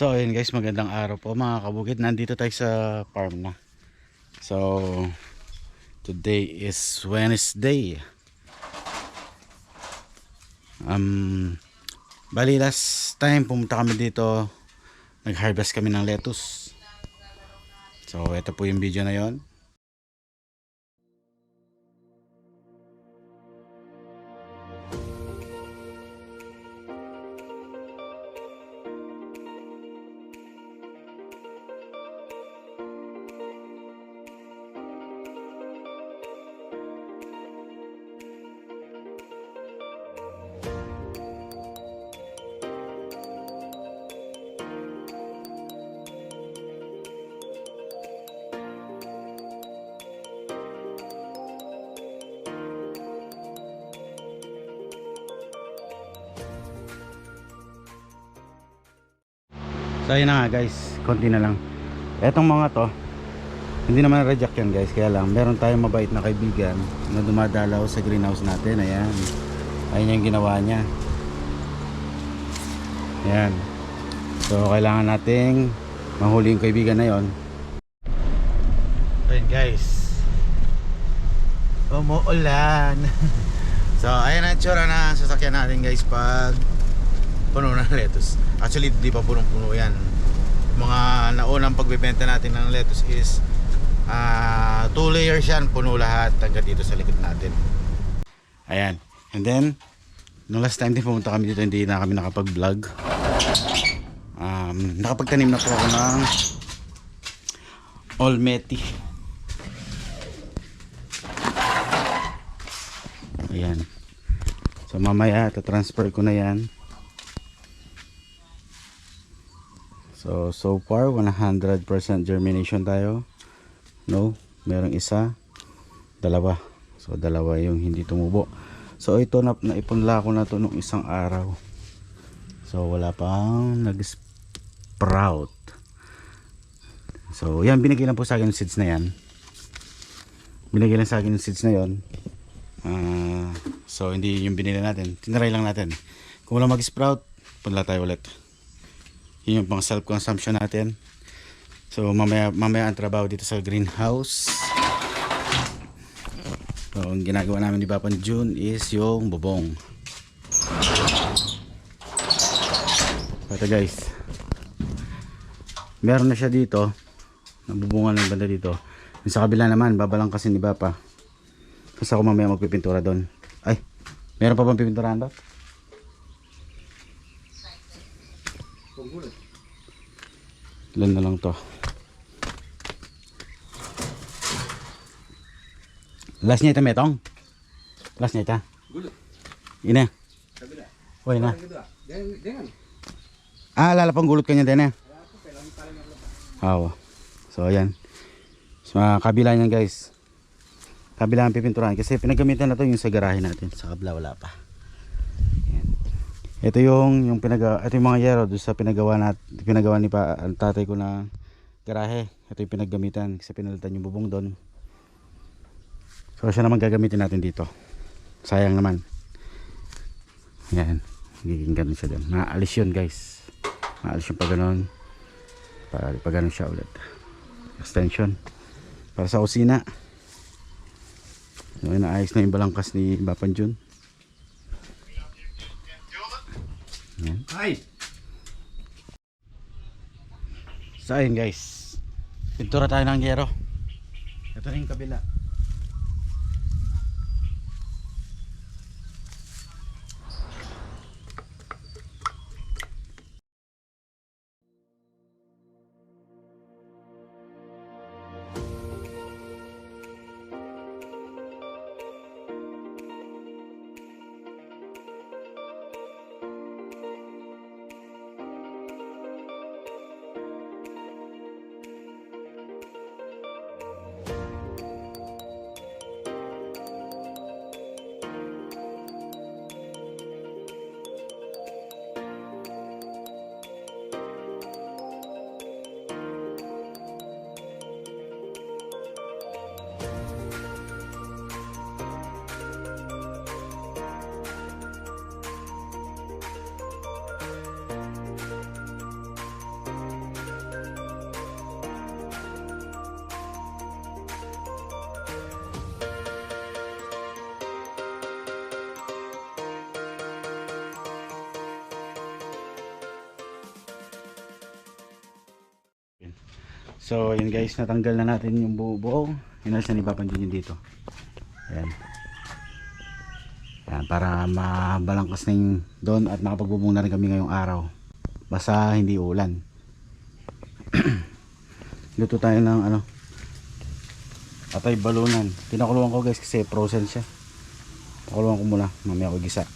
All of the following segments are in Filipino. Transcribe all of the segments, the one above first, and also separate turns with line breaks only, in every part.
So ayun guys, magandang araw po mga kabukid. Nandito tayo sa farm na. So today is Wednesday. Um bali last time pumunta kami dito. Nag-harvest kami ng lettuce. So ito po yung video na yon. So ayun na nga guys, konti na lang. Etong mga to, hindi naman reject yan guys, kaya lang meron tayong mabait na kaibigan na dumadalaw sa greenhouse natin. Ayan. Ayun yung ginawa niya. Ayan. So kailangan nating mahuli yung kaibigan na yon. Ayun guys. Umuulan. so ayan ang tsura na sasakyan natin guys pag puno ng lettuce. Actually, di pa punong-puno yan. Mga naunang pagbebenta natin ng lettuce is ah two layers yan, puno lahat hanggang dito sa likod natin. Ayan. And then, nung last time din pumunta kami dito, hindi na kami nakapag-vlog. Um, nakapagtanim na po ako ng Olmeti. Ayan. So mamaya, transfer ko na yan. So, so far, 100% germination tayo. No, merong isa, dalawa. So, dalawa yung hindi tumubo. So, ito na, naipunla ko na to nung isang araw. So, wala pang nag-sprout. So, yan, binigay lang po sa akin yung seeds na yan. Binigay lang sa akin yung seeds na yon. Ah, so, hindi yung binili natin. Tinaray lang natin. Kung wala mag-sprout, punla tayo ulit yun yung pang self consumption natin. So mamaya, mamaya ang trabaho dito sa greenhouse. So ang ginagawa namin ni Papan June is yung bubong. Ito guys. Meron na siya dito. Nabubungan ng banda dito. Sa kabila naman babalang kasi ni Papa. Kasi ako mamaya magpipintura doon. Ay meron pa bang pipinturahan doon? Ilan na lang to. Last niya ito metong. Last niya ito. Ina. Uy na. Ah, lalapang gulot kanya din eh. Oo. So ayan. So kabila niyan guys. Kabila ang pipinturahan kasi pinagamitan na to yung sa garahe natin. Sa kabila wala pa. Ito yung yung pinagawa, ito yung mga yero doon sa pinagawa nat pinagawa ni pa ang tatay ko na garahe. Ito yung pinaggamitan kasi pinalitan yung bubong doon. So siya naman gagamitin natin dito. Sayang naman. Yan. Giging ganun siya doon. Maalis yun guys. Maalis yung pag ganun. Para pag ganun siya ulit. Extension. Para sa kusina. So, inaayos na yung balangkas ni Bapan Jun. Yan.
Ay!
So ayun guys. Pintura tayo ng yero. Ito na yung kabila. So, yun guys, natanggal na natin yung buo-buo. Inalisan ni Papa Junior dito. Ayan. Ayan, para mabalangkas na yung doon at makapagbubong na rin kami ngayong araw. Basta hindi ulan. Luto tayo ng ano, atay balunan. Pinakuluan ko guys kasi frozen siya. Pakuluan ko muna, mamaya ko gisa.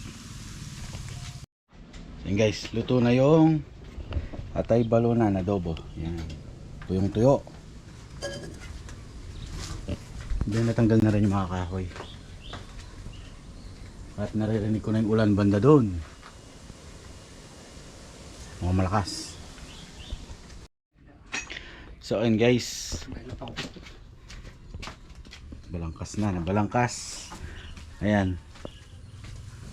Yan guys, luto na yung atay balunan adobo. Yan. Ito yung tuyo. Diyan natanggal na rin yung mga kahoy. At naririnig ko na yung ulan banda doon. Mga malakas. So ayun guys. Balangkas na, nabalangkas. Ayan.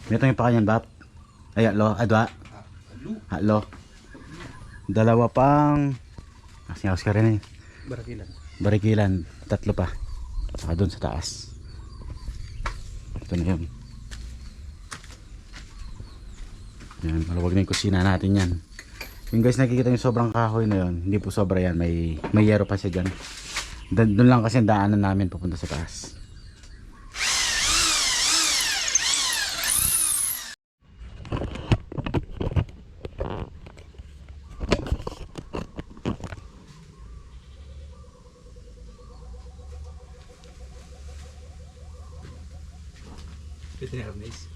Ito yung pakanyan, Bap. Ayan, lo, adwa. Halo. Dalawa pang Ah, singawas ka rin eh.
Barakilan.
Barikilan. Tatlo pa. Saka doon sa taas. Ito na yun. Yan, maluwag na yung kusina natin yan. Yung guys nakikita yung sobrang kahoy na yun, hindi po sobra yan, may, may yero pa siya dyan. Doon lang kasi ang daanan namin papunta sa taas.
Ito na guys.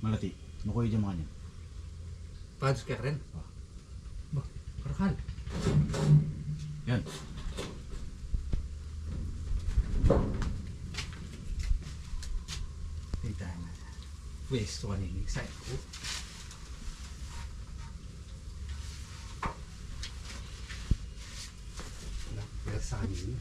Malati, makuha dyan mga niyan.
Pads ka rin. Ba, karakal.
Yan.
Ito na. West one ini excited ko. Wala sa amin.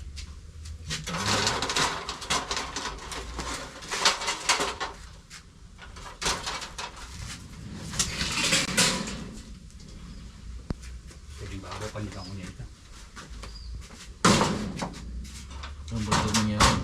Pwede ba ako panigang ko niya ito?
Ang bago nangyari.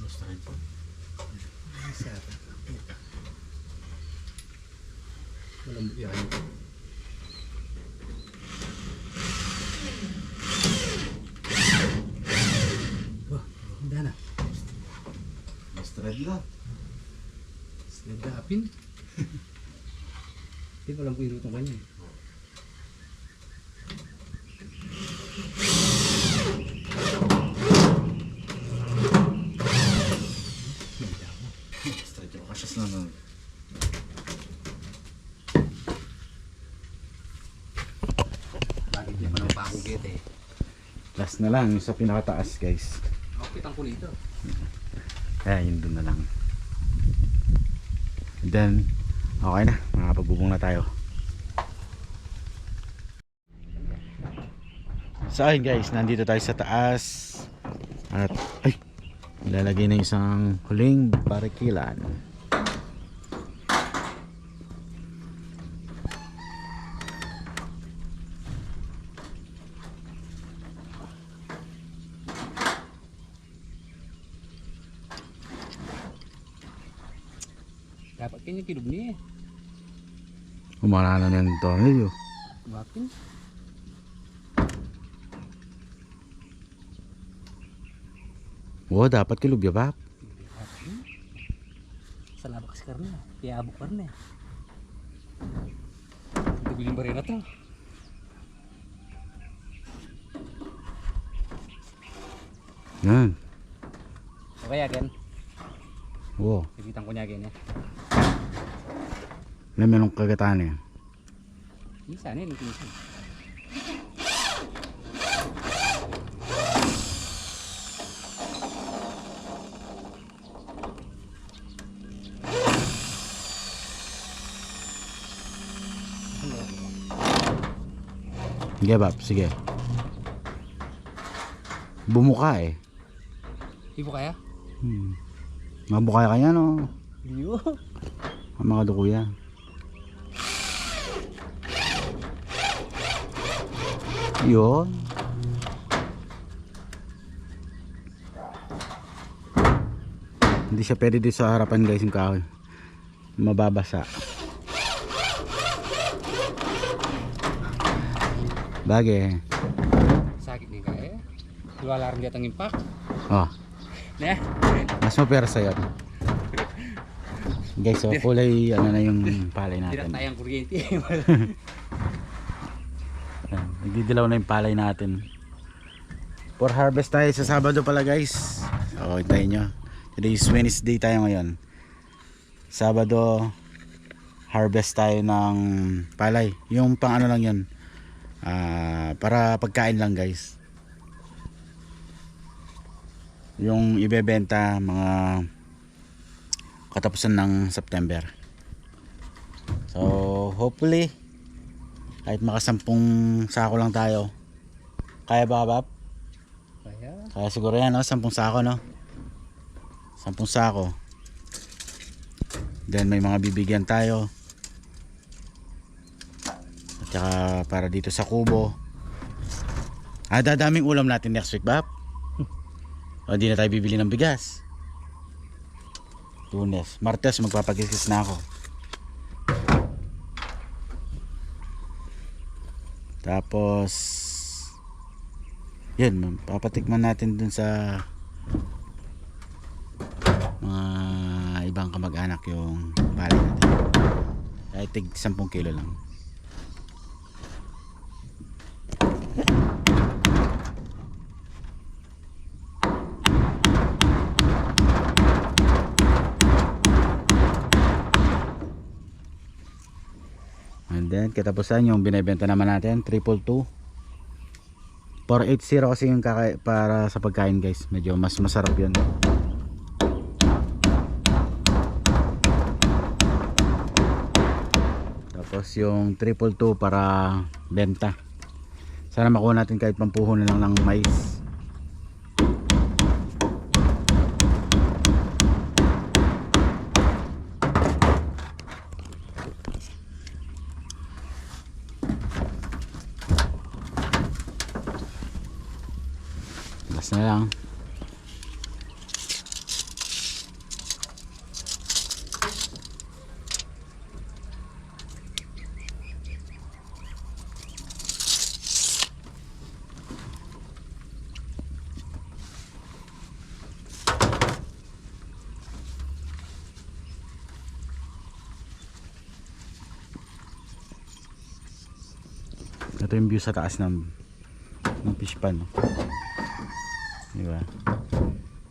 Basta rin po.
Malambot yan. Wah, handa na.
Basta rin lang.
Nagdapin. Hindi ko lang po irutong kanya. eh.
Lang lang.
Bakit niya pa ng pakugit eh.
Last na lang, yung sa pinakataas guys.
Outfit ang kulito.
Kaya yun doon na lang. Then, okay na. Makapagbubong na tayo. So ayun guys, nandito tayo sa taas. At, ay, ilalagay na isang huling barikilan.
Dapat kanya kilog niya eh.
Umara na ng tornilyo.
Bakit?
Oo, dapat kilubya ba?
Sa labas karna. Kaya abok karna. Bibiling barena to.
Yan.
Okay again.
Oo.
ताण है
Sige bab, sige. Bumuka eh.
Hindi po?
Hmm. Mabukaya ka niya no?
Hindi po.
Mga dukuya. Yun. Hindi siya pwede dito sa harapan guys yung kahoy. Mababasa. Bagay.
Sakit din kaya. Wala rin gatang impact.
Oh,
Ne?
mas mapersa yan. Guys, so kulay ano na yung palay
Hindi
natin.
na tayang kuryente.
Nagdidilaw na yung palay natin. For harvest tayo sa Sabado pala guys. So, hintayin nyo. Today is Wednesday tayo ngayon. Sabado, harvest tayo ng palay. Yung pang ano lang yun. Ah, para pagkain lang guys. Yung ibebenta mga katapusan ng September. So, hopefully, kahit makasampung sako lang tayo. Kaya ba, Bab?
Kaya?
Kaya siguro yan, no? Sampung sako, no? Sampung sako. Then may mga bibigyan tayo. At saka para dito sa kubo. Ah, dadaming ulam natin next week, Bab. o, di na tayo bibili ng bigas. Lunes. Martes, magpapagiskis na ako. Tapos yun, papatikman natin dun sa mga ibang kamag-anak yung palay natin. Kahit tig 10 kilo lang. Then, katapusan yung binibenta naman natin, triple two. 480 kasi yung para sa pagkain guys. Medyo mas masarap yun. Tapos yung triple para benta. Sana makuha natin kahit pampuhunan lang ng mais. Last na lang. Ito yung view sa taas ng ng fish pan. No? Diba?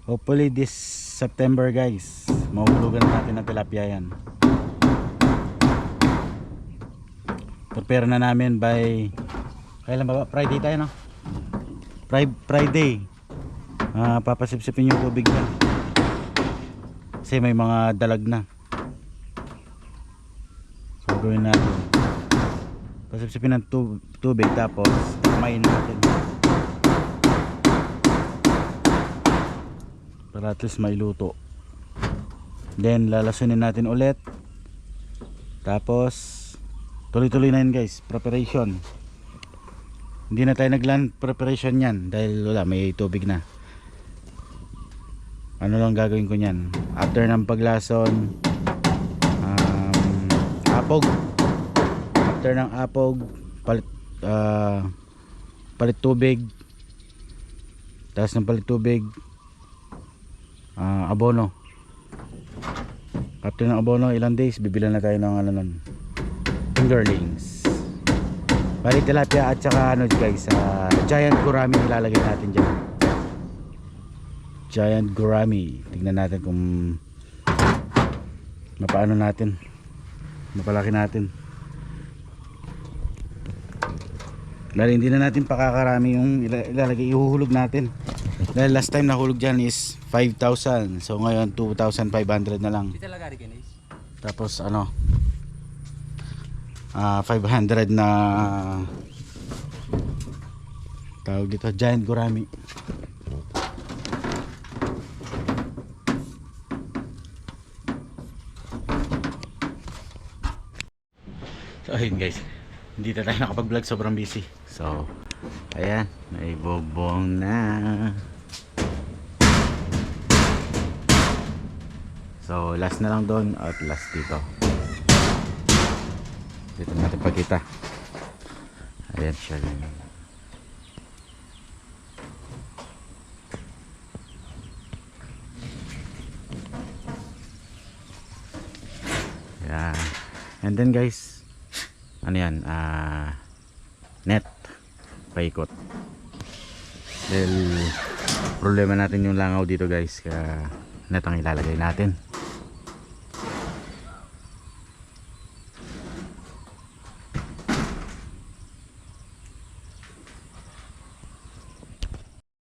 Hopefully this September guys, mahulugan natin ng tilapia yan. Prepare na namin by kailan ba? ba? Friday tayo no? Fri- Friday. Ah, papasipsipin yung tubig na. Kasi may mga dalag na. So gawin natin. Pasipsipin ng tu- tubig tapos kumain natin. Para at least may then lalasunin natin ulit. Tapos tuloy tuloy na yun guys. Preparation. Hindi na tayo nagland preparation yan dahil wala may tubig na. Ano lang gagawin ko nyan after ng paglason um, apog. After ng apog palit ah, palit tubig. Tapos ng palit tubig ah, abono. After ng abono ilang days? Bibilan na tayo ng ano nun? Fingerlings. Bali tilapia at saka ano guys ah, giant gurami ilalagay natin dyan. Giant gurami. Tignan natin kung mapaano natin. Mapalaki natin. Dahil hindi na natin pakakarami yung ila- ilalagay ihuhulog natin dahil last time nahulog dyan is 5,000 so ngayon 2,500 na lang. Tapos ano ah 500 na tawag dito, giant gurami. So ayun guys, hindi na tayo nakapag-vlog, sobrang busy. So, ayan, may bobong na. So, last na lang doon at last dito. Dito natin pagkita. Ayan siya. Yeah. And then guys, ano yan, ah, net, paikot. Dahil problema natin yung langaw dito guys, kaya net ang ilalagay natin.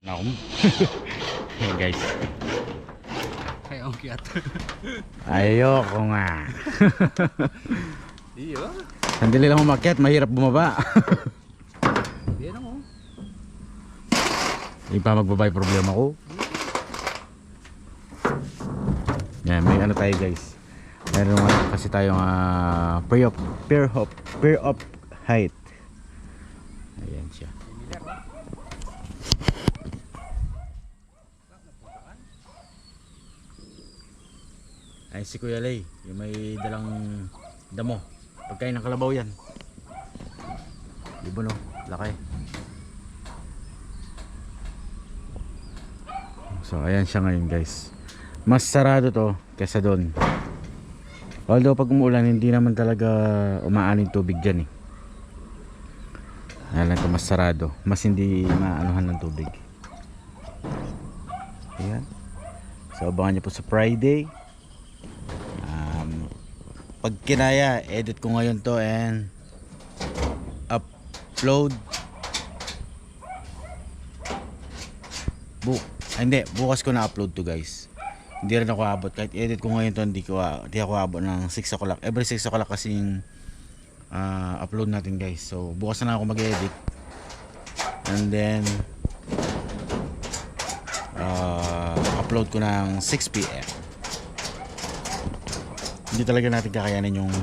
Naku. Hey guys,
Ay, ang kiyat.
ayoko nga.
Iyo.
Sandali lang umakyat, mahirap bumaba.
Yan ako.
Hindi pa magbabay problema ko. Yan, may ano tayo guys. Meron nga kasi tayong uh, pair of pair of pair of height. Ayan siya. Ay si Kuya Lay, yung may dalang damo. Pagkain ng kalabaw yan. Di ba no? Laki. So ayan siya ngayon guys. Mas sarado to kesa doon. Although pag umuulan hindi naman talaga umaanin tubig dyan eh. Lang to mas sarado. Mas hindi maanuhan ng tubig. Ayan. So abangan nyo po sa Friday. Um, pag kinaya, edit ko ngayon to and upload book Ah, hindi, bukas ko na-upload to guys. Hindi rin ako abot. Kahit edit ko ngayon to, hindi, ko, ah, hindi ako abot ng 6 o'clock. Every 6 o'clock kasing ah, upload natin guys. So, bukas na ako mag-edit. And then, ah, upload ko ng 6 p.m. Hindi talaga natin kakayanin yung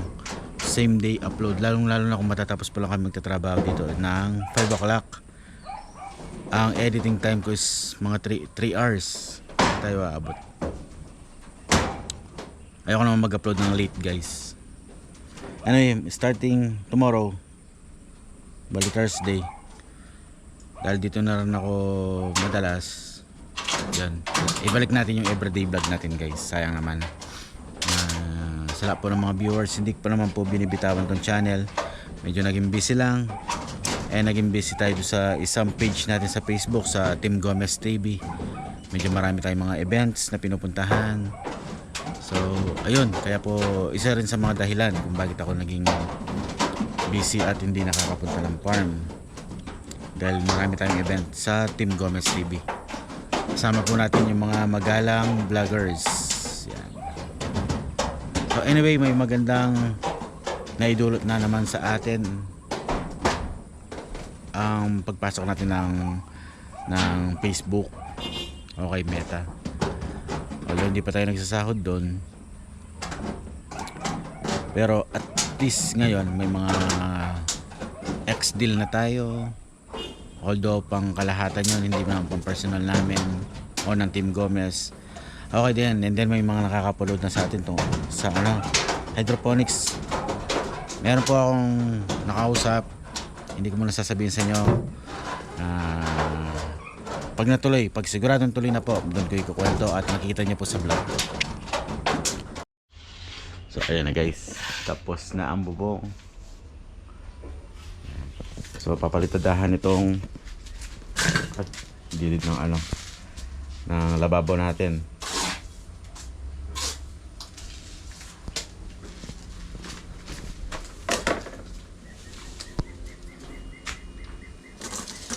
same day upload. Lalong lalo na kung matatapos pa lang kami magtatrabaho dito ng 5 o'clock ang editing time ko is mga 3, 3 hours. Tayo aabot. Ayoko naman mag-upload ng late guys. Anyway starting tomorrow bali Thursday. Dahil dito na rin ako madalas. Yan. Ibalik natin yung everyday vlog natin guys. Sayang naman. Uh, sa lahat po ng mga viewers hindi pa naman po binibitawan tong channel. Medyo naging busy lang eh naging busy tayo sa isang page natin sa Facebook sa Team Gomez TV medyo marami tayong mga events na pinupuntahan. So ayun. Kaya po isa rin sa mga dahilan kung bakit ako naging busy at hindi nakakapunta ng farm. Dahil marami tayong event sa Team Gomez TV kasama po natin yung mga magalang vloggers. Yan. So anyway may magandang naidulot na naman sa atin ang pagpasok natin ng ng Facebook. Okay Meta. Although hindi pa tayo nagsasahod doon. Pero at least ngayon may mga ex deal na tayo. Although pang kalahatan yun hindi naman pang personal namin o ng Team Gomez. Okay din and then may mga nakakapulod na sa atin to sa ano hydroponics. Meron po akong nakausap hindi ko muna sasabihin sa inyo ah, pag natuloy pag siguradong tuloy na po doon ko ikukwento at makikita niyo po sa vlog. So ayan na guys. Tapos na ang bubong. So papalitadahan itong at gilid ng ano ng lababo natin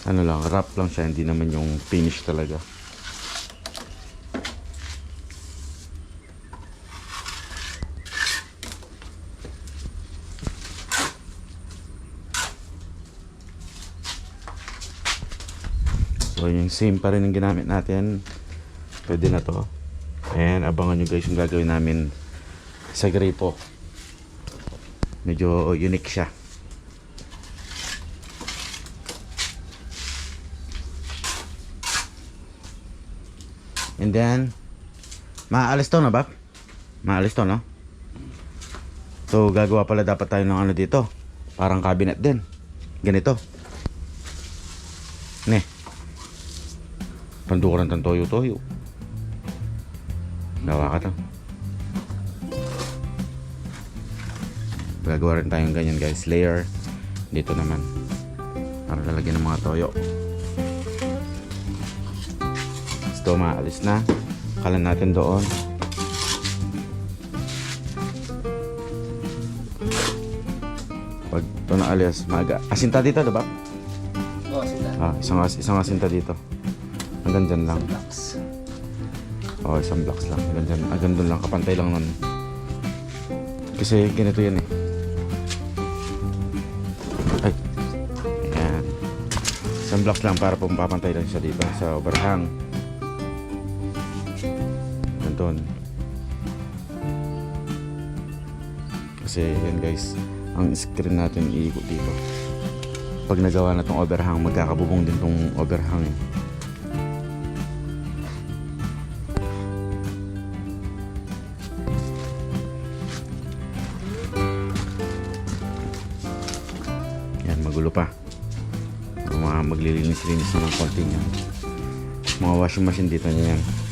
ano lang, wrap lang siya, hindi naman yung finish talaga. So yung same pa rin yung ginamit natin. Pwede na to. And abangan nyo guys yung gagawin namin sa gripo. Medyo unique siya. And then, maaalis to na ba? Maalis to, no? So, gagawa pala dapat tayo ng ano dito. Parang cabinet din. Ganito. Ne. Pandukuran ng toyo-toyo. Gawa ka to. Gagawa rin tayong ganyan guys. Layer. Dito naman. Para lalagyan ng mga toyo. Ito maalis na. Kalan natin doon. Pag ito na alias, maga. Asinta dito, diba?
Oo, sila.
Ah, isang, as- isang asinta dito. Hanggang dyan lang.
Blocks.
Oo, isang blocks lang. Hanggang dyan. Hanggang doon lang. Kapantay lang nun. Kasi ganito yan eh. Ay. Ayan. Isang blocks lang para pumapantay lang siya dito sa overhang. Doon. Kasi yan guys, ang screen natin iikot dito. Pag nagawa na tong overhang, magkakabubong din tong overhang. eh. Yan, magulo pa. Mga maglilinis-linis na ng konti yan. Mga washing machine dito niya yan.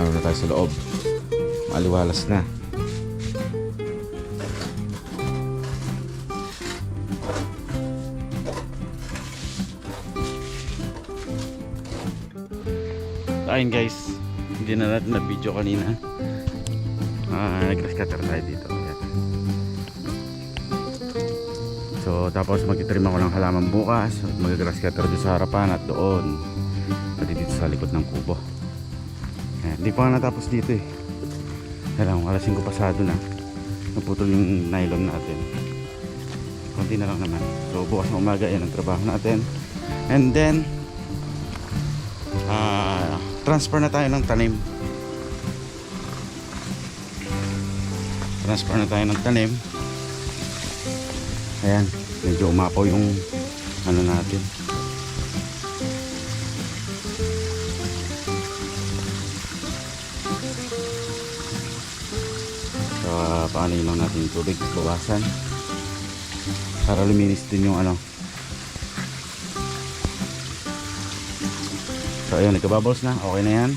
Ano na tayo sa loob. Maliwalas na. Ayun guys, hindi na natin na video kanina. Ah, nag-grass tayo dito. Ayan. So, tapos magtitrim ako ng halaman bukas. Mag-grass cutter doon sa harapan at doon. Pati dito sa likod ng kubo. Hindi pa natapos dito eh. Kailangan alas 5 pasado na. Naputol yung nylon natin. Konti na lang naman. So, bukas na umaga yan ang trabaho natin. And then, ah, transfer na tayo ng tanim. Transfer na tayo ng tanim. Ayan, medyo umapaw yung ano natin. Paano lang natin yung tubig, bawasan. Para luminis din yung ano. So, ayun, nagkabubbles na. Okay na yan.